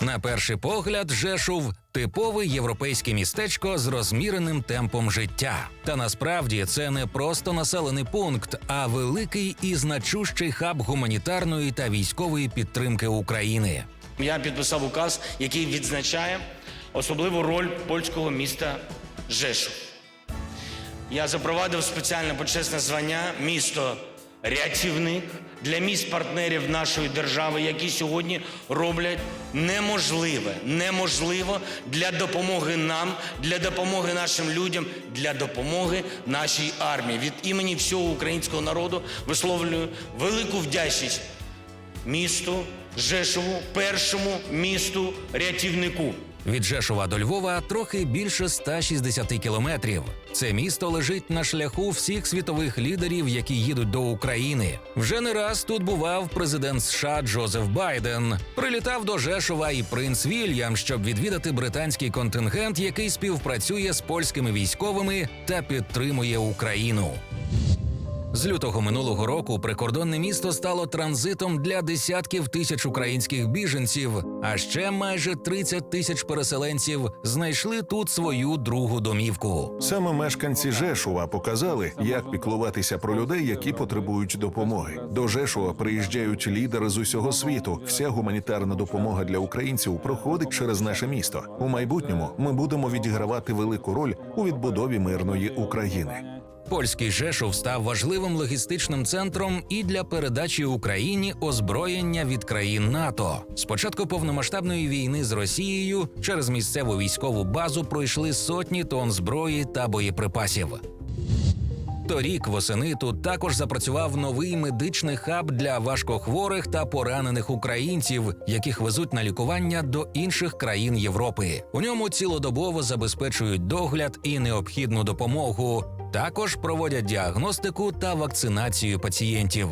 На перший погляд, Жешув типове європейське містечко з розміреним темпом життя. Та насправді це не просто населений пункт, а великий і значущий хаб гуманітарної та військової підтримки України. Я підписав указ, який відзначає особливу роль польського міста Жешув. Я запровадив спеціальне почесне звання місто рятівник для міст партнерів нашої держави, які сьогодні роблять неможливе, неможливо для допомоги нам, для допомоги нашим людям, для допомоги нашій армії. Від імені всього українського народу висловлюю велику вдячність місту Жешову, першому місту рятівнику. Від Жешува до Львова трохи більше 160 кілометрів. Це місто лежить на шляху всіх світових лідерів, які їдуть до України. Вже не раз тут бував президент США Джозеф Байден. Прилітав до Жешова і принц Вільям, щоб відвідати британський контингент, який співпрацює з польськими військовими та підтримує Україну. З лютого минулого року прикордонне місто стало транзитом для десятків тисяч українських біженців, а ще майже 30 тисяч переселенців знайшли тут свою другу домівку. Саме мешканці Жешува показали, як піклуватися про людей, які потребують допомоги. До Жешува приїжджають лідери з усього світу. Вся гуманітарна допомога для українців проходить через наше місто. У майбутньому ми будемо відігравати велику роль у відбудові мирної України. Польський Жешув став важливим логістичним центром і для передачі Україні озброєння від країн НАТО. З початку повномасштабної війни з Росією через місцеву військову базу пройшли сотні тонн зброї та боєприпасів. Торік восени тут також запрацював новий медичний хаб для важкохворих та поранених українців, яких везуть на лікування до інших країн Європи. У ньому цілодобово забезпечують догляд і необхідну допомогу. Також проводять діагностику та вакцинацію пацієнтів.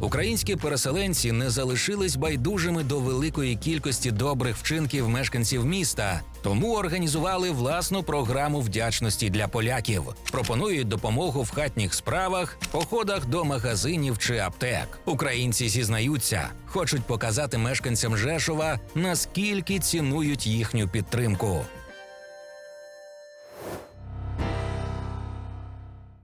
Українські переселенці не залишились байдужими до великої кількості добрих вчинків мешканців міста, тому організували власну програму вдячності для поляків. Пропонують допомогу в хатніх справах, походах до магазинів чи аптек. Українці зізнаються, хочуть показати мешканцям Жешова, наскільки цінують їхню підтримку.